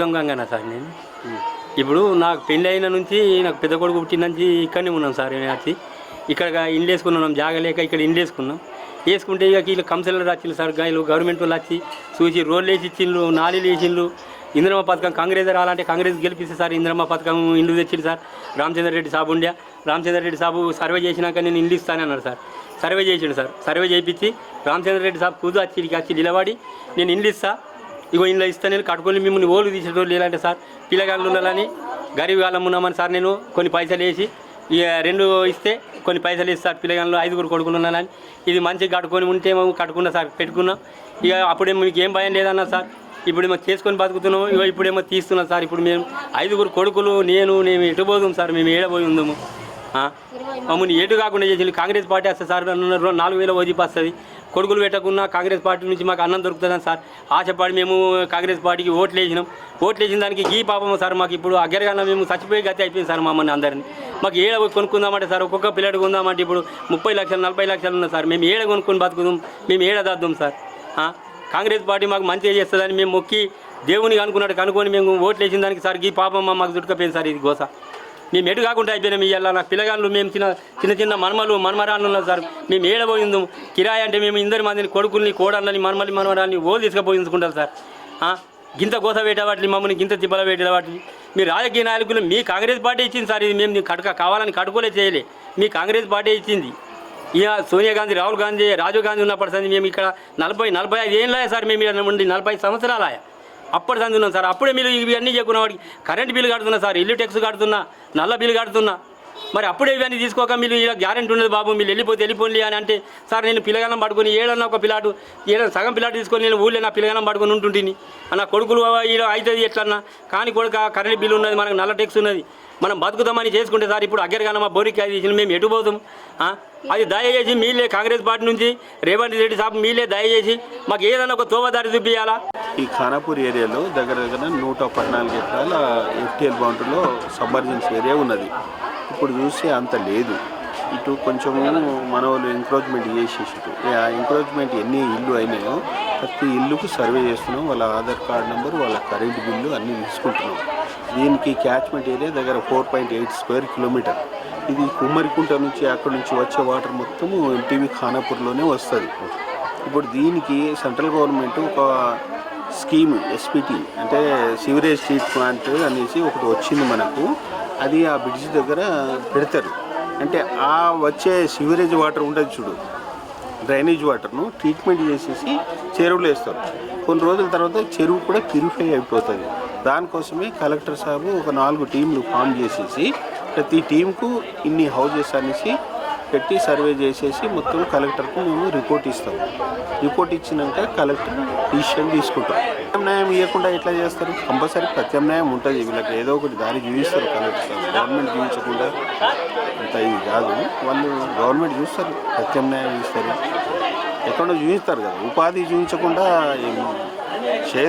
Ganganna sir నేను? ఇప్పుడు నాకు పెళ్ళి అయిన నుంచి నాకు పెద్ద కొడుకు పుట్టిన నుంచి ఇక్కడనే ఉన్నాం సార్ నేను వచ్చి ఇక్కడ ఇండ్లు వేసుకున్నాం జాగలేక ఇక్కడ ఇండ్లు వేసుకున్నాం వేసుకుంటే ఇక వీళ్ళు కంసలర్ వచ్చిండ్రు సార్ వీళ్ళు గవర్నమెంట్ వాళ్ళు వచ్చి చూసి రోడ్లు వేసి ఇచ్చిండ్రు నాళీలు వేసిండ్రు. ఇంద్రమ్మ పథకం కాంగ్రెస్ రావాలంటే కాంగ్రెస్ గెలిపిస్తే సార్ ఇంద్రమ్మ పథకం ఇండ్లు తెచ్చింది సార్. రామచంద్ర రెడ్డి సాబు ఉండే. రామచంద్రరెడ్డి సాబు సర్వే చేసినాక నేను ఇండ్లు ఇస్తానన్నారు సార్. సర్వే చేసిండు సార్. సర్వే చేయించి రామచంద్ర రెడ్డి కూదు వచ్చి వచ్చి నిలబడి నేను ఇండ్లు ఇస్తాను ఇగో ఇంట్లో ఇస్తా నేను కట్టుకొని మిమ్మల్ని ఓళ్ళు తీసేటోళ్ళు లేదంటే సార్ పిల్లగాళ్ళు ఉండాలని గరీబ్ కాలం ఉన్నామని సార్ నేను కొన్ని పైసలు వేసి ఇక రెండు ఇస్తే కొన్ని పైసలు ఇస్తారు పిల్లగాళ్ళు ఐదుగురు కొడుకులు ఉన్నానని ఇది మంచిగా కట్టుకొని ఉంటే మేము కట్టుకున్నా సార్ పెట్టుకున్నాం. ఇక అప్పుడే మీకు ఏం భయం లేదన్నా సార్ ఇప్పుడేమో చేసుకొని బతుకుతున్నాము ఇగో ఇప్పుడేమో తీస్తున్నాం సార్. ఇప్పుడు మేము ఐదుగురు కొడుకులు నేను మేము ఎటు పోదాం సార్ మేము ఏడబోయి ఉందాము? మమ్మల్ని ఎటు కాకుండా చేసి కాంగ్రెస్ పార్టీ వస్తే సార్ నాలుగు వేల ఓజీపీ వస్తుంది కొడుకులు పెట్టకుండా కాంగ్రెస్ పార్టీ నుంచి మాకు అన్నం దొరుకుతుందని సార్. ఆశపడి మేము కాంగ్రెస్ పార్టీకి ఓట్లు వేసినాం. ఓట్లు వేసిన దానికి ఈ పాపం సార్ మాకు ఇప్పుడు అగ్గరగానే మేము చచ్చిపోయి గతి అయిపోయింది సార్ మమ్మల్ని అందరినీ. మాకు ఏడ కొనుక్కుందామంటే సార్ ఒక్కొక్క పిల్లడు కొందామంటే ఇప్పుడు ముప్పై లక్షలు నలభై లక్షలు ఉన్నాయి సార్. మేము ఏడ కొనుక్కొని బతుకుదాం? మేము ఏడ దద్దాం సార్? కాంగ్రెస్ పార్టీ మాకు మంచిగా చేస్తుందని మేము మొక్కి దేవునికి అనుకున్నట్టు కనుక్కొని మేము ఓట్లు వేసిన దానికి సార్ ఈ పాపం మాకు దుట్టుకపోయింది సార్ ఇది గోస. మేము ఎటు కాకుండా అయిపోయినాం ఇవాళ నాకు పిల్లగాళ్ళు మేము చిన్న చిన్న చిన్న మనమలు మనమరాళ్ళు సార్. మేము ఏడబోయిందు. కిరాయి అంటే మేము ఇందరి మందిని కొడుకుల్ని కోడళ్ళని మనమల్ని మనమరాల్ని ఓలు తీసుకుపోయించుకుంటారు సార్. గింత గోస పెట్టేవాటిని మమ్మల్ని గింత తిప్పల పెట్టేవాటిని మీ రాజకీయ నాయకులు మీ కాంగ్రెస్ పార్టీ ఇచ్చింది సార్. ఇది మేము కడుక కావాలని కడుకోలే చేయలే. మీ కాంగ్రెస్ పార్టీ ఇచ్చింది. ఇక సోనియా గాంధీ రాహుల్ గాంధీ రాజీవ్ గాంధీ ఉన్నప్పటి మేము ఇక్కడ నలభై నలభై ఐదు ఏళ్ళ సార్ మేము ఇక్కడ ఉండి నలభై సంవత్సరాలు ఆయా అప్పుడు ఉన్నాం సార్. అప్పుడే మీరు ఇవన్నీ చెప్పుకున్న వాడికి కరెంట్ బిల్లు కడుతున్నా సార్. ఇల్లు ట్యాక్స్ కడుతున్నా. నల్ల బిల్లు కడుతున్నా. మరి అప్పుడే ఇవన్నీ తీసుకోక మీరు ఇలా గ్యారెంటీ ఉండదు బాబు మీరు వెళ్ళిపోతే వెళ్ళిపోండి అని అంటే సార్ నేను పిల్లగానం పడుకొని ఏడన్నా ఒక పిల్లాడు ఏడన్నా సగం పిల్లాడు తీసుకొని నేను ఊళ్ళో నా పిల్లగానం పడుకొని ఉంటుంటిని. నా కొడుకులు ఇలా అవుతుంది ఎట్లన్నా? కానీ కొడుక కరెంట్ బిల్లు ఉన్నది మనకు నల్ల టెక్స్ ఉన్నది. మనం బతుకుదామని చేసుకుంటే సార్ ఇప్పుడు అగ్గరగానే మా బోరికి అది తీసిన మేము ఎటు పోతాం? అది దయచేసి మీలే కాంగ్రెస్ పార్టీ నుంచి రేవంత్ రెడ్డి సాబ్ మీలే దయచేసి మాకు ఏదైనా ఒక తోవదారి చూపించాలా ఈ ఖానాపూర్ ఏరియాలో దగ్గర దగ్గర నూట పద్నాలుగు ఎకరాల ఎఫ్టీఎల్ బౌండరీలో సబర్జెన్స్ ఏరియా ఉన్నది. ఇప్పుడు చూసి అంత లేదు. ఇటు కొంచెం మన వాళ్ళు ఎంక్రోచ్మెంట్ చేసేసిటు ఆ ఎంక్రోచ్మెంట్ ఎన్ని ఇల్లు అయినాయో ప్రతి ఇల్లుకు సర్వే చేస్తున్నాం. వాళ్ళ ఆధార్ కార్డ్ నెంబర్ వాళ్ళ కరెంట్ బిల్లు అన్నీ తీసుకుంటున్నాం. దీనికి క్యాచ్మెంట్ ఏరియా దగ్గర four point eight square kilometer ఇది కుమ్మరికుంట నుంచి అక్కడ నుంచి వచ్చే వాటర్ మొత్తము ఎన్టీవీ ఖానాపూర్లోనే వస్తుంది. ఇప్పుడు దీనికి సెంట్రల్ గవర్నమెంట్ ఒక స్కీమ్ ఎస్పిటి అంటే సివరేజ్ ట్రీట్ ప్లాంట్ అనేసి ఒకటి వచ్చింది మనకు. అది ఆ బ్రిడ్జ్ దగ్గర పెడతారు. అంటే ఆ వచ్చే సివరేజ్ వాటర్ ఉంటుంది చూడు డ్రైనేజ్ వాటర్ను ట్రీట్మెంట్ చేసేసి చెరువులో వేస్తారు. కొన్ని రోజుల తర్వాత చెరువు కూడా ప్యూరిఫై అయిపోతుంది. దానికోసమే కలెక్టర్ సాబు ఒక నాలుగు టీంలు ఫామ్ చేసేసి ప్రతి టీంకు ఇన్ని హౌజెస్ అనేసి పెట్టి సర్వే చేసేసి మొత్తం కలెక్టర్కు మేము రిపోర్ట్ ఇస్తాం. రిపోర్ట్ ఇచ్చినాక కలెక్టర్ డిసిషన్ తీసుకుంటాం. ప్రత్యామ్నాయం ఇవ్వకుండా ఎట్లా చేస్తారు? కంపల్సరీ ప్రత్యామ్నాయం ఉంటుంది. వీళ్ళకి ఏదో ఒకటి దారి చూపిస్తారు కలెక్టర్ గవర్నమెంట్ చూపించకుండా అంత ఇది కాదు. వాళ్ళు గవర్నమెంట్ చూస్తారు ప్రత్యామ్నాయం చూస్తారు. ఎక్కడో చూపిస్తారు కదా. ఉపాధి చూపించకుండా చే